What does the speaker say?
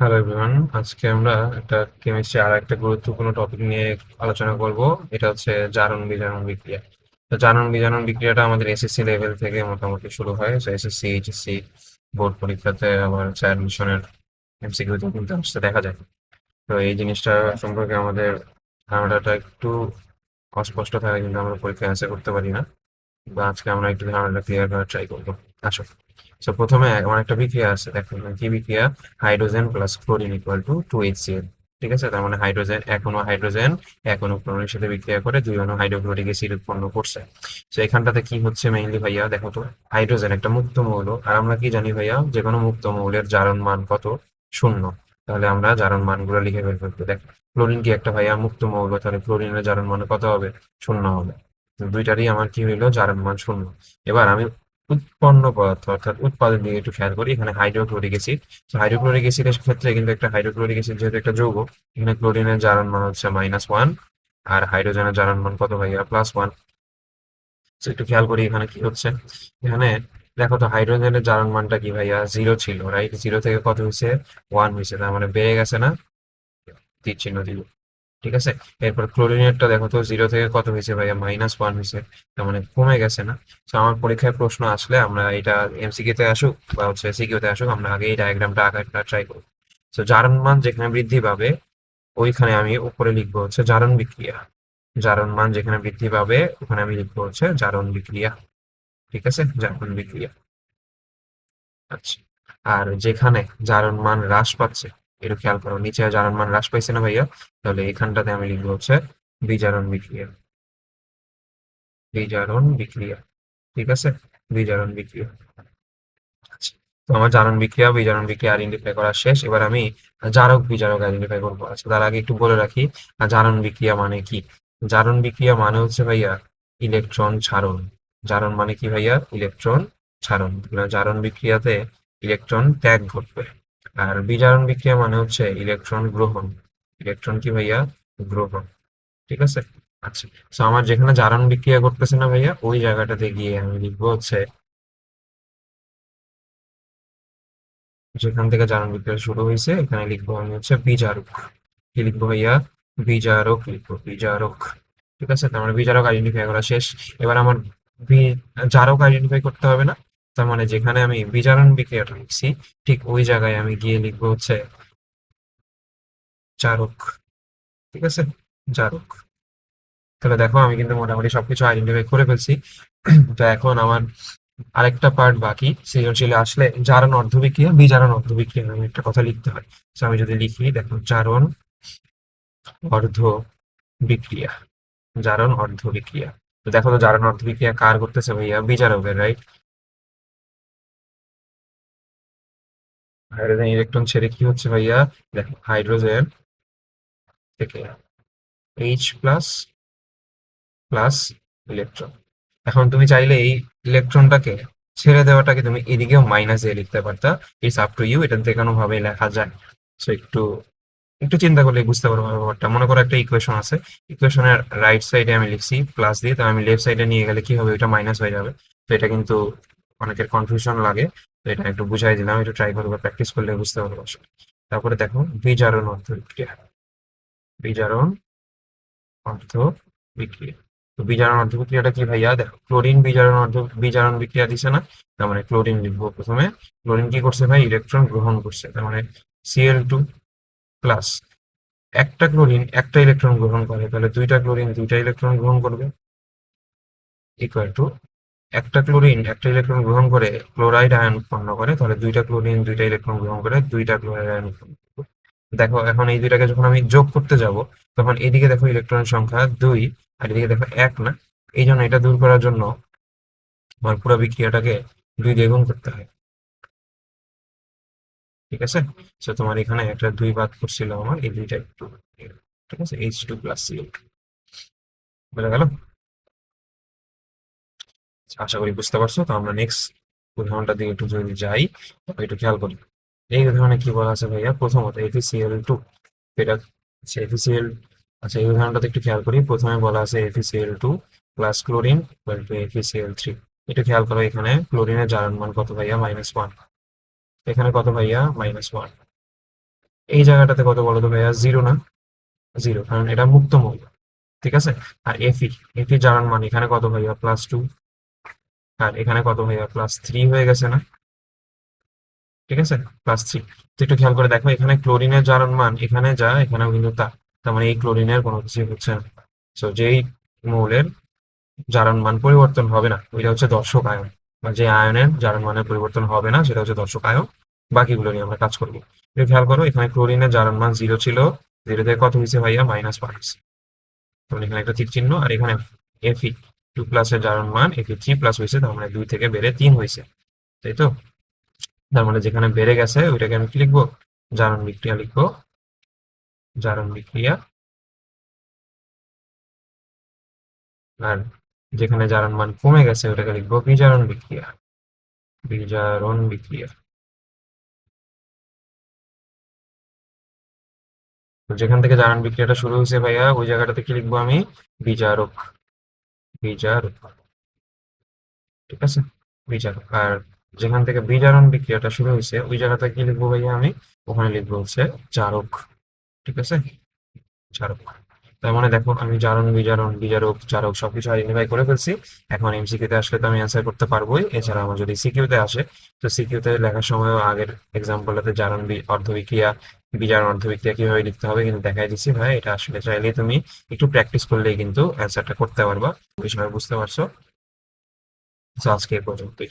Hello everyone, আজকে আমরা একটা কেমিস্ট্রি আর একটা গুরুত্বপূর্ণ টপিক নিয়ে আলোচনা করব। এটা হচ্ছে জারণ বিজারণ বিক্রিয়া। তো জারণ বিজারণ বিক্রিয়াটা আমাদের এসএসসি লেভেল থেকে মোটামুটি শুরু হয়। তো এসএসসি এইচএসসি বোর্ড পরীক্ষাতে আবার হচ্ছে অ্যাডমিশনের এমসিকিউতে কিন্তু আসতে দেখা যায় তো এই জিনিসটা সম্পর্কে আমাদের ধারণাটা একটু অস্পষ্ট থাকে কিন্তু আমরা পরীক্ষায় অ্যান্সার করতে পারি না। বা আজকে আমরা একটু ধারণাটা ক্লিয়ার করার ট্রাই করব। আসো। তো প্রথমে আমার একটা বিক্রিয়া আছে। দেখো কি বিক্রিয়া? Hydrogen plus chlorine equal to two HCl ঠিক আছে? তার মানে হাইড্রোজেন এখনও হাইড্রোজেন এখনও ক্লোরিনের সাথে বিক্রিয়া করে দুই অণু হাইড্রোক্লোরিক অ্যাসিড উৎপন্ন করছে। তো এখানটাতে কি হচ্ছে মেইনলি ভাইয়া? দেখো তো হাইড্রোজেন একটা মুক্ত মৌল। আর আমরা কি জানি ভাইয়া? যে কোনো মুক্ত মৌলের জারণ মান কত? শূন্য। তাহলে আমরা জারণ মানগুলো লিখে বের করব। দেখো ক্লোরিন কি একটা ভাইয়া? মুক্ত মৌল। তাহলে ক্লোরিনের জারণ মান কত হবে? শূন্য হবে। দুইটারই আমার কি হইল জারণ মান শূন্য। এবার আমি উৎপন্ন পদার্থ, অর্থাৎ উৎপাদন দিকে একটু খেয়াল করি, এখানে হাইড্রোক্লোরিক অ্যাসিড তো হাইড্রোক্লোরিক অ্যাসিডের ক্ষেত্রে কিন্তু একটা হাইড্রোক্লোরিক অ্যাসিড যেহেতু একটা যৌগ, এখানে ক্লোরিনের জারণ মান হচ্ছে মাইনাস ওয়ান আর হাইড্রোজেনের জারণ মান কত ভাইয়া? প্লাস ওয়ান একটু খেয়াল করি এখানে কি হচ্ছে। এখানে দেখো তো, হাইড্রোজেনের জারণ মানটা কি ভাইয়া? জিরো ছিল রাইট জিরো থেকে কত হয়েছে? ওয়ান হয়েছে, তার মানে বেড়ে গেছে না? তীর চিহ্ন দিল। ঠিক আছে? এরপর ক্লোরিনেটটা দেখো তো জিরো থেকে কত হয়েছে ভাইয়া? মাইনাস ওয়ান হয়েছে। তার মানে কমে গেছে না? তো আমার পরীক্ষায় প্রশ্ন আসলে আমরা এটা এমসিকিউ তে আসুক বা হচ্ছে সিকিউ তে আসুক, আমরা আগে এই ডায়াগ্রামটা আঁকাটা ট্রাই করব। তো জারণ মান যেখানে বৃদ্ধি পাবে, ওইখানে আমি উপরে লিখব হচ্ছে জারণ বিক্রিয়া। জারণ মান যেখানে বৃদ্ধি পাবে, ওখানে আমি লিখব হচ্ছে জারণ বিক্রিয়া। ঠিক আছে? জারণ বিক্রিয়া। আচ্ছা। আর যেখানে জারণ মান হ্রাস পাচ্ছে একটু খেয়াল করো, নিচে জারণ মান হ্রাস পাইছে না ভাইয়া? তাহলে এখানটাতে আমি লিখব হচ্ছে বিজারণ বিক্রিয়া। বিজারণ বিক্রিয়া, ঠিক আছে? বিজারণ বিক্রিয়া। আচ্ছা তো আমার জারণ বিক্রিয়া, বিজারণ বিক্রিয়া আইডেন্টিফাই করা শেষ। এবার আমি জারক বিজারক আইডেন্টিফাই করব। আচ্ছা তার আগে একটু বলে রাখি, জারণ বিক্রিয়া মানে কি? জারণ বিক্রিয়া মানে হচ্ছে ভাইয়া ইলেকট্রন ছাড়ন। জারণ মানে কি ভাইয়া? ইলেকট্রন ছাড়ন। জারণ বিক্রিয়াতে ইলেকট্রন ত্যাগ ঘটবে। আর বিজারণ বিক্রিয়া মানে হচ্ছে ইলেকট্রন গ্রহণ। ইলেকট্রন কি ভাইয়া? গ্রহণ। ঠিক আছে? আচ্ছা। তো আমার যেখানে জারণ বিক্রিয়া করতেছে না ভাইয়া, ওই জায়গাটাতে গিয়ে আমি লিখব হচ্ছে, যেখান থেকে জারণ বিক্রিয়া শুরু হয়েছে, এখানে লিখব আমি হচ্ছে বিজারক। কি লিখব ভাইয়া? বিজারক লিখব, বিজারক। ঠিক আছে? তার মানে বিজারক আইডেন্টিফাই করা শেষ। এবার আমার জারক আইডেন্টিফাই করতে হবে না। তার মানে যেখানে আমি বিচারণ বিক্রিয়াটা লিখছি, ঠিক ওই জায়গায় আমি গিয়ে লিখব হচ্ছে চারক ঠিক আছে? জারক। তাহলে দেখো, আমি কিন্তু মোটামুটি সবকিছু আইডেন্টিফাই করে ফেলছি। তো এখন আমার আরেকটা পার্ট বাকি সৃজনশীলে আসলে জারণ অর্ধবিক্রিয়া বিজারণ অর্ধবিক্রিয়া নামে একটা কথা লিখতে হয়। তো আমি যদি লিখি, দেখো, জারণ অর্ধ বিক্রিয়া। জারণ অর্ধ বিক্রিয়া। তো দেখো তো জারণ অর্ধ বিক্রিয়া কার করতেছে ভাইয়া? বিজারকের রাইট হাইড্রোজেন ইলেকট্রন ছেড়ে কি হচ্ছে ভাইয়া? দেখো হাইড্রোজেন থেকে এইচ প্লাস প্লাস ইলেকট্রন এখন তুমি চাইলে এই ইলেকট্রনটাকে ছেড়ে দেওয়াটাকে তুমি এদিকেও মাইনাস দিয়ে লিখতে পারতা। ইটস আপ টু ইউ এটা যে কোনো ভাবে লেখা যায় সো একটু একটু চিন্তা করলে বুঝতে পারব ব্যাপারটা। মনে করো একটা ইকুয়েশন আছে। ইকুয়েশনের রাইট সাইডে আমি লিখছি প্লাস দিয়ে তো আমি লেফট সাইডে নিয়ে গেলে কি হবে? ওইটা মাইনাস হয়ে যাবে। তো এটা কিন্তু অনেকের কনফিউশন লাগে। তো এটা একটু বুঝাই দিলাম, একটু ট্রাই করব প্র্যাকটিস করলে বুঝতে পারব আসলে তারপরে দেখো, বিজারণ অর্থ বিক্রিয়া বিজারণ অর্থ বিক্রিয়া। তো বিজারণ অর্ধ বিক্রিয়াটা কি ভাইয়া? দেখো ক্লোরিন বিজারণ অর্ধ বিজারণ বিক্রিয়া দিছে না? তার মানে ক্লোরিন লিখব প্রথমে। ক্লোরিন কি করছে ভাই? ইলেকট্রন গ্রহণ করছে। তার মানে সিএল টু প্লাস একটা ক্লোরিন একটা ইলেকট্রন গ্রহণ করে। তাহলে দুইটা ক্লোরিন দুইটা ইলেকট্রন গ্রহণ করবে। ইকুয়াল টু একটা ক্লোরিন, একটা ইলেকট্রন গ্রহণ করে ক্লোরাইড আয়ন উৎপন্ন করে, তাহলে দুইটা ক্লোরিন, দুইটা ইলেকট্রন গ্রহণ করে, দুইটা ক্লোরাইড আয়ন উৎপন্ন করবে। দেখো, এখন এই দুইটাকে যখন আমি যোগ করতে যাব, তখন এদিকে দেখো ইলেকট্রনের সংখ্যা দুই, আর এদিকে দেখো এক না। এই জন্য এটা দূর করার জন্য আমার পুরো বিক্রিয়াটাকে দুই দিয়ে গুণ করতে হয়। ঠিক আছে? তো তোমার এখানে একটা দুই বাদ করছিল আমার, এই দুইটা একটু, ঠিক আছে? এইচ টু প্লাস সিএল বোঝা গেল? আশা করি বুঝতে পারছ। তো আমরা নেক্সট উদাহরণটার দিকে একটু যদি যাই একটু খেয়াল করি। এই উদাহরণে কি বলা আছে ভাইয়া? প্রথমত এফিসিএল টু এটা এফিসিএল আচ্ছা এই উদাহরণটাতে একটু খেয়াল করি। প্রথমে বলা আছে FeCl two plus chlorine two FeCl three একটু খেয়াল করো এখানে ক্লোরিনের জারণ মান কত ভাইয়া? মাইনাস ওয়ান এখানে কত ভাইয়া? মাইনাস ওয়ান এই জায়গাটাতে কত বলো তো ভাইয়া? জিরো না? জিরো কারণ এটা মুক্ত মৌল। ঠিক আছে? আর এফি এফি জারণ মান এখানে কত ভাইয়া? প্লাস টু আর এখানে কত হয়ে ভাইয়া প্লাস থ্রি হয়ে গেছে না? ঠিক আছে? প্লাস থ্রি তো একটু খেয়াল করে দেখো, এখানে ক্লোরিনের জারণ মান, এখানে যা, এখানেও কিন্তু তা। তার মানে এই ক্লোরিনের কোনো কিছু হচ্ছে না। তো যেই মৌলের জারণ মান পরিবর্তন হবে না, ওইটা হচ্ছে দর্শক আয়ন। বা যে আয়নের জারণ মানের পরিবর্তন হবে না, সেটা হচ্ছে দর্শক আয়ন। বাকিগুলো নিয়ে আমরা কাজ করব। একটু খেয়াল করো, এখানে ক্লোরিনের জারণ মান জিরো ছিল জিরো থেকে কত হয়েছে ভাইয়া? মাইনাস পাঁচ এখানে একটা তীর চিহ্ন, আর এখানে এফি টু প্লাসের জারণ মান এফি থ্রি প্লাস হয়েছে, তার মানে দুই থেকে বেড়ে তিন হয়েছে। তাই তো? তার মানে যেখানে বেড়ে গেছে, ওইটাকে আমি কি লিখব? জারণ বিক্রিয়া লিখব। জারণ বিক্রিয়া। আর যেখানে জারণ মান কমে গেছে, ওটাকে লিখব বিজারণ বিক্রিয়া। বিজারণ বিক্রিয়া। যেখান থেকে জারণ বিক্রিয়াটা শুরু হয়েছে ভাইয়া, ওই জায়গাটাতে কি লিখব আমি? বিজারক। বিজারক ঠিক আছে? বিজারক আর যেখান থেকে বিজারণ বিক্রিয়াটা শুরু হয়েছে, ওই জায়গাটা কি লিখব ভাইয়া আমি? ওখানে লিখব হচ্ছে জারক। ঠিক আছে? জারক। তার মানে দেখো, আমি জারণ, বিজারণ, বিজারক জারক সবকিছু আইডেন্টিফাই করে ফেলছি। এখন এমসিকিউ তে আসলে তো আমি অ্যান্সার করতে পারবোই। এছাড়া আমার যদি সিকিউ তে আসে, তো সিকিউ তে লেখার সময় আগের এক্সাম্পলটাতে জারণ অর্ধবিক্রিয়া, বিজারণ, অর্ধবিক্রিয়া কীভাবে লিখতে হবে কিন্তু দেখাই দিচ্ছি ভাই। এটা আসলে চাইলেই তুমি একটু প্র্যাকটিস করলেই কিন্তু অ্যান্সারটা করতে পারবা। বিষয় বুঝতে পারছ? আজকে পর্যন্তই।